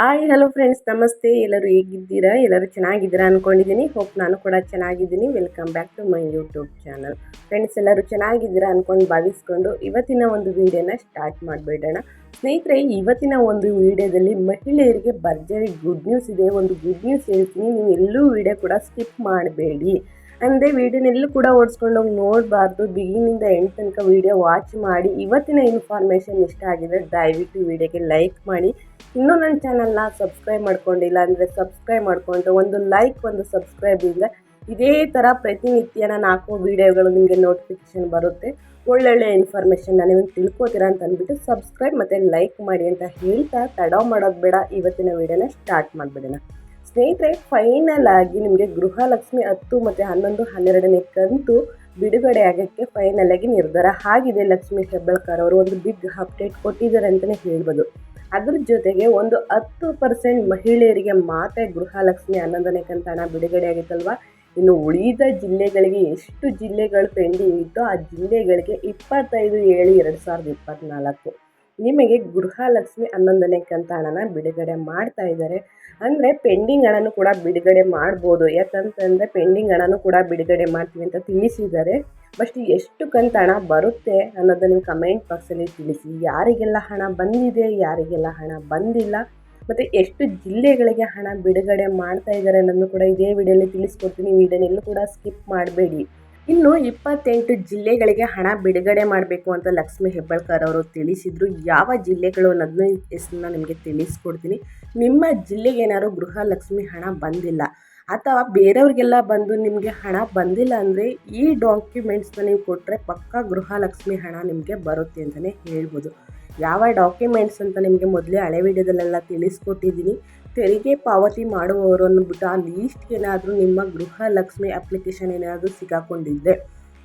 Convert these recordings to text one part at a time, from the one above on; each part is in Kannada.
ಹಾಯ್ ಹಲೋ ಫ್ರೆಂಡ್ಸ್ ನಮಸ್ತೆ. ಎಲ್ಲರೂ ಹೇಗಿದ್ದೀರಾ? ಎಲ್ಲರೂ ಚೆನ್ನಾಗಿದ್ದೀರಾ ಅಂದ್ಕೊಂಡಿದ್ದೀನಿ ಹೋಪ್ ನಾನು ಕೂಡ ಚೆನ್ನಾಗಿದ್ದೀನಿ. Welcome back to my YouTube channel friends ಎಲ್ಲರೂ ಚೆನ್ನಾಗಿದ್ದೀರಾ ಅಂದ್ಕೊಂಡು ಭಾವಿಸ್ಕೊಂಡು ಇವತ್ತಿನ ಒಂದು ವಿಡಿಯೋನ ಸ್ಟಾರ್ಟ್ ಮಾಡಿಬಿಡೋಣ. ಸ್ನೇಹಿತರೆ, ಇವತ್ತಿನ ಒಂದು ವಿಡಿಯೋದಲ್ಲಿ ಮಹಿಳೆಯರಿಗೆ ಭರ್ಜರಿ ಗುಡ್ ನ್ಯೂಸ್ ಇದೆ. ಒಂದು ಗುಡ್ ನ್ಯೂಸ್ ಹೇಳ್ತೀನಿ. ನೀವು ಎಲ್ಲೂ ವಿಡಿಯೋ ಕೂಡ ಸ್ಕಿಪ್ ಮಾಡಬೇಡಿ. ಅಂದರೆ ವೀಡಿಯೋನೆಲ್ಲೂ ಕೂಡ ಓಡಿಸ್ಕೊಂಡು ಹೋಗಿ ನೋಡಬಾರ್ದು. ಬಿಗಿನಿಂದ ಎಂಡ್ ತನಕ ವೀಡಿಯೋ ವಾಚ್ ಮಾಡಿ. ಇವತ್ತಿನ ಇನ್ಫಾರ್ಮೇಷನ್ ಇಷ್ಟ ಆಗಿದೆ ದಯವಿಟ್ಟು ವೀಡಿಯೋಗೆ ಲೈಕ್ ಮಾಡಿ. ಇನ್ನೂ ನನ್ನ ಚಾನಲ್ನ ಸಬ್ಸ್ಕ್ರೈಬ್ ಮಾಡ್ಕೊಂಡಿಲ್ಲ ಅಂದರೆ ಸಬ್ಸ್ಕ್ರೈಬ್ ಮಾಡಿಕೊಂಡು ಒಂದು ಲೈಕ್ ಒಂದು ಸಬ್ಸ್ಕ್ರೈಬಿಂದ ಇದೇ ಥರ ಪ್ರತಿನಿತ್ಯ ನಾನು ಹಾಕೋ ವೀಡಿಯೋಗಳು ನಿಮಗೆ ನೋಟಿಫಿಕೇಷನ್ ಬರುತ್ತೆ. ಒಳ್ಳೊಳ್ಳೆ ನಾನು ನೀವು ತಿಳ್ಕೊತೀರಾ ಅಂತ ಅಂದ್ಬಿಟ್ಟು ಸಬ್ಸ್ಕ್ರೈಬ್ ಮತ್ತು ಲೈಕ್ ಮಾಡಿ ಅಂತ ಹೇಳ್ತಾ ತಡ ಮಾಡೋದು ಬೇಡ. ಇವತ್ತಿನ ವೀಡಿಯೋನ ಸ್ಟಾರ್ಟ್ ಮಾಡಿಬಿಡೋಣ. ಸ್ನೇಹಿತರೆ ಫೈನಲ್ ಆಗಿ ನಿಮಗೆ ಗೃಹಲಕ್ಷ್ಮಿ ಹತ್ತು ಮತ್ತು ಹನ್ನೊಂದು, ಹನ್ನೆರಡನೇ ಕಂತು ಬಿಡುಗಡೆ ಆಗೋಕ್ಕೆ ಫೈನಲ್ ಆಗಿ ನಿರ್ಧಾರ ಆಗಿದೆ ಲಕ್ಷ್ಮಿ ಹೆಬ್ಬಳ್ಕರ್ ಅವರು. ಒಂದು ಬಿಗ್ ಅಪ್ಡೇಟ್ ಕೊಟ್ಟಿದ್ದಾರೆ ಅಂತಲೇ ಹೇಳ್ಬೋದು. ಅದ್ರ ಜೊತೆಗೆ ಒಂದು ಹತ್ತು ಪರ್ಸೆಂಟ್ ಮಹಿಳೆಯರಿಗೆ ಮಾತ್ರ ಗೃಹಲಕ್ಷ್ಮಿ ಹನ್ನೊಂದನೇ ಕಂತು ಹಣ ಬಿಡುಗಡೆ ಆಗಿತ್ತಲ್ವ? ಇನ್ನು ಉಳಿದ ಜಿಲ್ಲೆಗಳಿಗೆ ಎಷ್ಟು ಜಿಲ್ಲೆಗಳು ಪೆಂಡಿಂಗ್ ಇತ್ತೋ ಆ ಜಿಲ್ಲೆಗಳಿಗೆ ಇಪ್ಪತ್ತೈದು, ಏಳು, ಎರಡು ಸಾವಿರದ ಇಪ್ಪತ್ತ್ನಾಲ್ಕು ನಿಮಗೆ ಗೃಹಲಕ್ಷ್ಮಿ ಹನ್ನೊಂದನೇ ಕಂತ ಹಣನ ಬಿಡುಗಡೆ ಮಾಡ್ತಾ ಇದ್ದಾರೆ. ಅಂದರೆ ಪೆಂಡಿಂಗ್ ಹಣನೂ ಕೂಡ ಬಿಡುಗಡೆ ಮಾಡ್ಬೋದು. ಯಾಕಂತಂದರೆ ಪೆಂಡಿಂಗ್ ಹಣನೂ ಕೂಡ ಬಿಡುಗಡೆ ಮಾಡ್ತೀವಿ ಅಂತ ತಿಳಿಸಿದ್ದಾರೆ. ಬಸ್ಟ್ ಎಷ್ಟು ಕಂತು ಹಣ ಬರುತ್ತೆ ಅನ್ನೋದನ್ನು ನೀವು ಕಮೆಂಟ್ ಬಾಕ್ಸಲ್ಲಿ ತಿಳಿಸಿ. ಯಾರಿಗೆಲ್ಲ ಹಣ ಬಂದಿದೆ, ಯಾರಿಗೆಲ್ಲ ಹಣ ಬಂದಿಲ್ಲ, ಮತ್ತು ಎಷ್ಟು ಜಿಲ್ಲೆಗಳಿಗೆ ಹಣ ಬಿಡುಗಡೆ ಮಾಡ್ತಾ ಇದ್ದಾರೆ ಅನ್ನೋದನ್ನು ಕೂಡ ಇದೇ ವಿಡಿಯೋಲಿ ತಿಳಿಸ್ಕೊಡ್ತೀನಿ. ವಿಡಿಯೋನೆಲ್ಲೂ ಕೂಡ ಸ್ಕಿಪ್ ಮಾಡಬೇಡಿ. ಇನ್ನು ಇಪ್ಪತ್ತೆಂಟು ಜಿಲ್ಲೆಗಳಿಗೆ ಹಣ ಬಿಡುಗಡೆ ಮಾಡಬೇಕು ಅಂತ ಲಕ್ಷ್ಮಿ ಹೆಬ್ಬಾಳ್ಕರ್ ಅವರು ತಿಳಿಸಿದರು. ಯಾವ ಜಿಲ್ಲೆಗಳು ಅನ್ನೋದನ್ನ ಹೆಸರನ್ನ ನಿಮಗೆ ತಿಳಿಸ್ಕೊಡ್ತೀನಿ. ನಿಮ್ಮ ಜಿಲ್ಲೆಗೆ ಏನಾದ್ರು ಗೃಹಲಕ್ಷ್ಮಿ ಹಣ ಬಂದಿಲ್ಲ ಅಥವಾ ಬೇರೆಯವ್ರಿಗೆಲ್ಲ ಬಂದು ನಿಮಗೆ ಹಣ ಬಂದಿಲ್ಲ ಅಂದರೆ ಈ ಡಾಕ್ಯುಮೆಂಟ್ಸ್ನ ನೀವು ಕೊಟ್ಟರೆ ಪಕ್ಕಾ ಗೃಹಲಕ್ಷ್ಮಿ ಹಣ ನಿಮಗೆ ಬರುತ್ತೆ ಅಂತಲೇ ಹೇಳ್ಬೋದು. ಯಾವ ಡಾಕ್ಯುಮೆಂಟ್ಸ್ ಅಂತ ನಿಮಗೆ ಮೊದಲೇ ಹಳೆ ವಿಡಿಯೋದಲ್ಲೆಲ್ಲ ತಿಳಿಸ್ಕೊಟ್ಟಿದ್ದೀನಿ. ತೆರಿಗೆ ಪಾವತಿ ಮಾಡುವವರು ಅಂದ್ಬಿಟ್ಟು ಆ ಲೀಸ್ಟ್ ಏನಾದರೂ ನಿಮ್ಮ ಗೃಹಲಕ್ಷ್ಮಿ ಅಪ್ಲಿಕೇಶನ್ ಏನಾದರೂ ಸಿಗಾಕೊಂಡಿದ್ದರೆ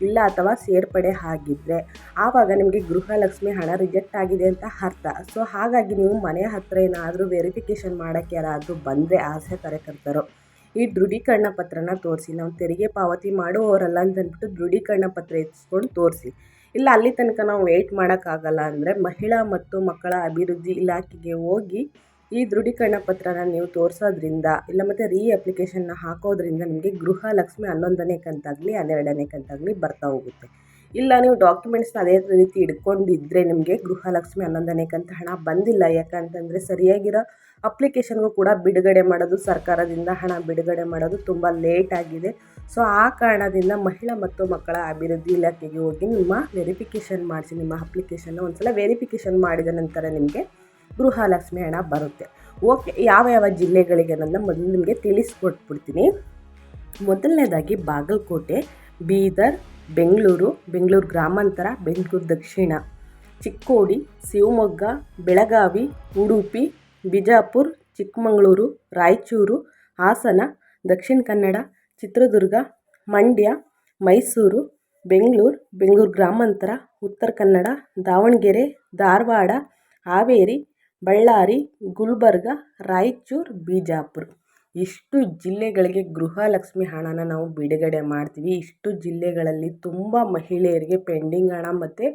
ಇಲ್ಲ ಅಥವಾ ಸೇರ್ಪಡೆ ಆಗಿದ್ದರೆ ಆವಾಗ ನಿಮಗೆ ಗೃಹಲಕ್ಷ್ಮಿ ಹಣ ರಿಜೆಕ್ಟ್ ಆಗಿದೆ ಅಂತ ಅರ್ಥ. ಸೊ ಹಾಗಾಗಿ ನೀವು ಮನೆ ಹತ್ತಿರ ಏನಾದರೂ ವೆರಿಫಿಕೇಷನ್ ಮಾಡೋಕ್ಕೆ ಯಾರಾದರೂ ಬಂದರೆ ಆಸೆ ಕಾರ್ಯಕರ್ತರು. ಈ ದೃಢೀಕರಣ ಪತ್ರನ ತೋರಿಸಿ. ನಾವು ತೆರಿಗೆ ಪಾವತಿ ಮಾಡುವವರಲ್ಲ ಅಂತ ಅಂದ್ಬಿಟ್ಟು ದೃಢೀಕರಣ ಪತ್ರ ಎತ್ಸ್ಕೊಂಡು ತೋರಿಸಿ. ಇಲ್ಲ, ಅಲ್ಲಿ ತನಕ ನಾವು ವೆಯ್ಟ್ ಮಾಡೋಕ್ಕಾಗಲ್ಲ ಅಂದರೆ ಮಹಿಳಾ ಮತ್ತು ಮಕ್ಕಳ ಅಭಿವೃದ್ಧಿ ಇಲಾಖೆಗೆ ಹೋಗಿ ಈ ದೃಢೀಕರಣ ಪತ್ರನ ನೀವು ತೋರಿಸೋದ್ರಿಂದ ಇಲ್ಲ ಮತ್ತು ರೀ ಅಪ್ಲಿಕೇಶನ್ನ ಹಾಕೋದ್ರಿಂದ ನಿಮಗೆ ಗೃಹಲಕ್ಷ್ಮಿ ಹನ್ನೊಂದನೇ ಕಂತಾಗಲಿ, ಹನ್ನೆರಡನೇ ಕಂತಾಗಲಿ ಬರ್ತಾ ಹೋಗುತ್ತೆ. ಇಲ್ಲ ನೀವು ಡಾಕ್ಯುಮೆಂಟ್ಸ್ನ ಅದೇ ರೀತಿ ಇಟ್ಕೊಂಡಿದ್ದರೆ ನಿಮಗೆ ಗೃಹಲಕ್ಷ್ಮಿ ಹನ್ನೊಂದನೇ ಕಂತ ಹಣ ಬಂದಿಲ್ಲ. ಯಾಕಂತಂದರೆ ಸರಿಯಾಗಿರೋ ಅಪ್ಲಿಕೇಶನ್ಗೂ ಕೂಡ ಬಿಡುಗಡೆ ಮಾಡೋದು, ಸರ್ಕಾರದಿಂದ ಹಣ ಬಿಡುಗಡೆ ಮಾಡೋದು ತುಂಬ ಲೇಟ್ ಆಗಿದೆ. ಸೊ ಆ ಕಾರಣದಿಂದ ಮಹಿಳಾ ಮತ್ತು ಮಕ್ಕಳ ಅಭಿವೃದ್ಧಿ ಇಲಾಖೆಗೆ ಹೋಗಿ ನಿಮ್ಮ ವೆರಿಫಿಕೇಷನ್ ಮಾಡಿಸಿ, ನಿಮ್ಮ ಅಪ್ಲಿಕೇಶನ್ನ ಒಂದು ಸಲ ವೆರಿಫಿಕೇಷನ್ ಮಾಡಿದ ನಂತರ ನಿಮಗೆ ಗೃಹಲಕ್ಷ್ಮಿ ಹಣ ಬರುತ್ತೆ. ಓಕೆ, ಯಾವ ಯಾವ ಜಿಲ್ಲೆಗಳಿಗೆ ನನ್ನ ಮೊದಲು ನಿಮಗೆ ತಿಳಿಸ್ಕೊಟ್ಬಿಡ್ತೀನಿ. ಮೊದಲನೇದಾಗಿ ಬಾಗಲಕೋಟೆ, ಬೀದರ್, ಬೆಂಗಳೂರು ಬೆಂಗಳೂರು ಗ್ರಾಮಾಂತರ, ಬೆಂಗಳೂರು ದಕ್ಷಿಣ, ಚಿಕ್ಕೋಡಿ, ಶಿವಮೊಗ್ಗ, ಬೆಳಗಾವಿ, ಉಡುಪಿ, ಬಿಜಾಪುರ, ಚಿಕ್ಕಮಗಳೂರು, ರಾಯಚೂರು, ಹಾಸನ, ದಕ್ಷಿಣ ಕನ್ನಡ, ಚಿತ್ರದುರ್ಗ, ಮಂಡ್ಯ, ಮೈಸೂರು, ಬೆಂಗಳೂರು ಬೆಂಗಳೂರು ಗ್ರಾಮಾಂತರ, ಉತ್ತರ ಕನ್ನಡ, ದಾವಣಗೆರೆ, ಧಾರವಾಡ, ಹಾವೇರಿ ಬಳ್ಳಾರಿ, ಗುಲ್ಬರ್ಗ, ರಾಯಚೂರು, ಬಿಜಾಪುರ. ಇಷ್ಟು ಜಿಲ್ಲೆಗಳಿಗೆ ಗೃಹಲಕ್ಷ್ಮಿ ಹಣನ ನಾವು ಬಿಡುಗಡೆ ಮಾಡ್ತೀವಿ. ಇಷ್ಟು ಜಿಲ್ಲೆಗಳಲ್ಲಿ ತುಂಬ ಮಹಿಳೆಯರಿಗೆ ಪೆಂಡಿಂಗ್ ಹಣ ಮತ್ತು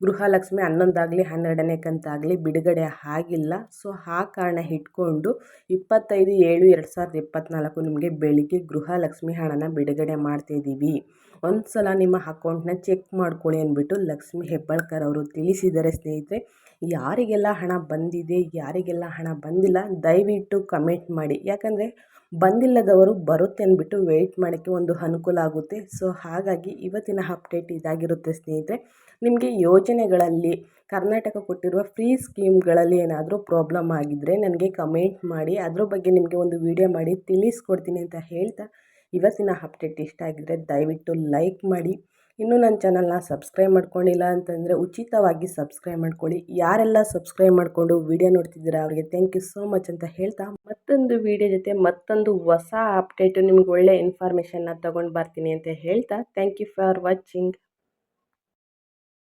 ಗೃಹಲಕ್ಷ್ಮಿ ಹನ್ನೊಂದಾಗಲಿ, ಹನ್ನೆರಡನೇ ಕಂತಾಗಲಿ ಬಿಡುಗಡೆ ಆಗಿಲ್ಲ. ಸೊ ಆ ಕಾರಣ ಇಟ್ಕೊಂಡು ಇಪ್ಪತ್ತೈದು ಏಳು ಎರಡು ಸಾವಿರದ ಇಪ್ಪತ್ತ್ನಾಲ್ಕು ನಿಮಗೆ ಬೆಳಿಗ್ಗೆ ಗೃಹಲಕ್ಷ್ಮಿ ಹಣನ ಬಿಡುಗಡೆ ಮಾಡ್ತಾಯಿದ್ದೀವಿ ಒಂದು ಸಲ ನಿಮ್ಮ ಅಕೌಂಟ್ನ ಚೆಕ್ ಮಾಡ್ಕೊಳ್ಳಿ ಅಂದ್ಬಿಟ್ಟು ಲಕ್ಷ್ಮಿ ಹೆಬ್ಬಾಳ್ಕರ್ ಅವರು ತಿಳಿಸಿದ್ದಾರೆ ಸ್ನೇಹಿತರೆ. ಯಾರಿಗೆಲ್ಲ ಹಣ ಬಂದಿದೆ, ಯಾರಿಗೆಲ್ಲ ಹಣ ಬಂದಿಲ್ಲ, ದಯವಿಟ್ಟು ಕಮೆಂಟ್ ಮಾಡಿ. ಯಾಕಂದರೆ ಬಂದಿಲ್ಲದವರು ಬರುತ್ತೆ ಅಂದ್ಬಿಟ್ಟು ವೆಯ್ಟ್ ಮಾಡೋಕ್ಕೆ ಒಂದು ಅನುಕೂಲ ಆಗುತ್ತೆ. ಸೊ ಹಾಗಾಗಿ ಇವತ್ತಿನ ಅಪ್ಡೇಟ್ ಇದಾಗಿರುತ್ತೆ ಸ್ನೇಹಿತರೆ. ನಿಮಗೆ ಯೋಜನೆಗಳಲ್ಲಿ, ಕರ್ನಾಟಕ ಕೊಟ್ಟಿರುವ ಫ್ರೀ ಸ್ಕೀಮ್ಗಳಲ್ಲಿ ಏನಾದರೂ ಪ್ರಾಬ್ಲಮ್ ಆಗಿದ್ದರೆ ನನಗೆ ಕಮೆಂಟ್ ಮಾಡಿ. ಅದ್ರ ಬಗ್ಗೆ ನಿಮಗೆ ಒಂದು ವಿಡಿಯೋ ಮಾಡಿ ತಿಳಿಸ್ಕೊಡ್ತೀನಿ ಅಂತ ಹೇಳ್ತಾ ಇವತ್ತಿನ ಅಪ್ಡೇಟ್ ಇಷ್ಟ ಆಗಿದ್ದರೆ ದಯವಿಟ್ಟು ಲೈಕ್ ಮಾಡಿ. ಇನ್ನೂ ನನ್ನ ಚಾನಲ್ನ ಸಬ್ಸ್ಕ್ರೈಬ್ ಮಾಡ್ಕೊಂಡಿಲ್ಲ ಅಂತಂದರೆ ಉಚಿತವಾಗಿ ಸಬ್ಸ್ಕ್ರೈಬ್ ಮಾಡ್ಕೊಳ್ಳಿ. ಯಾರೆಲ್ಲ ಸಬ್ಸ್ಕ್ರೈಬ್ ಮಾಡಿಕೊಂಡು ವಿಡಿಯೋ ನೋಡ್ತಿದ್ದೀರಾ ಅವರಿಗೆ ಥ್ಯಾಂಕ್ ಯು ಸೋ ಮಚ್ ಅಂತ ಹೇಳ್ತಾ ಮತ್ತೊಂದು ವಿಡಿಯೋ ಜೊತೆ ಮತ್ತೊಂದು ಹೊಸ ಅಪ್ಡೇಟು ನಿಮ್ಗೆ ಒಳ್ಳೆ ಇನ್ಫಾರ್ಮೇಷನ್ನ ತೊಗೊಂಡು ಬರ್ತೀನಿ ಅಂತ ಹೇಳ್ತಾ ಥ್ಯಾಂಕ್ ಯು ಫಾರ್ ವಾಚಿಂಗ್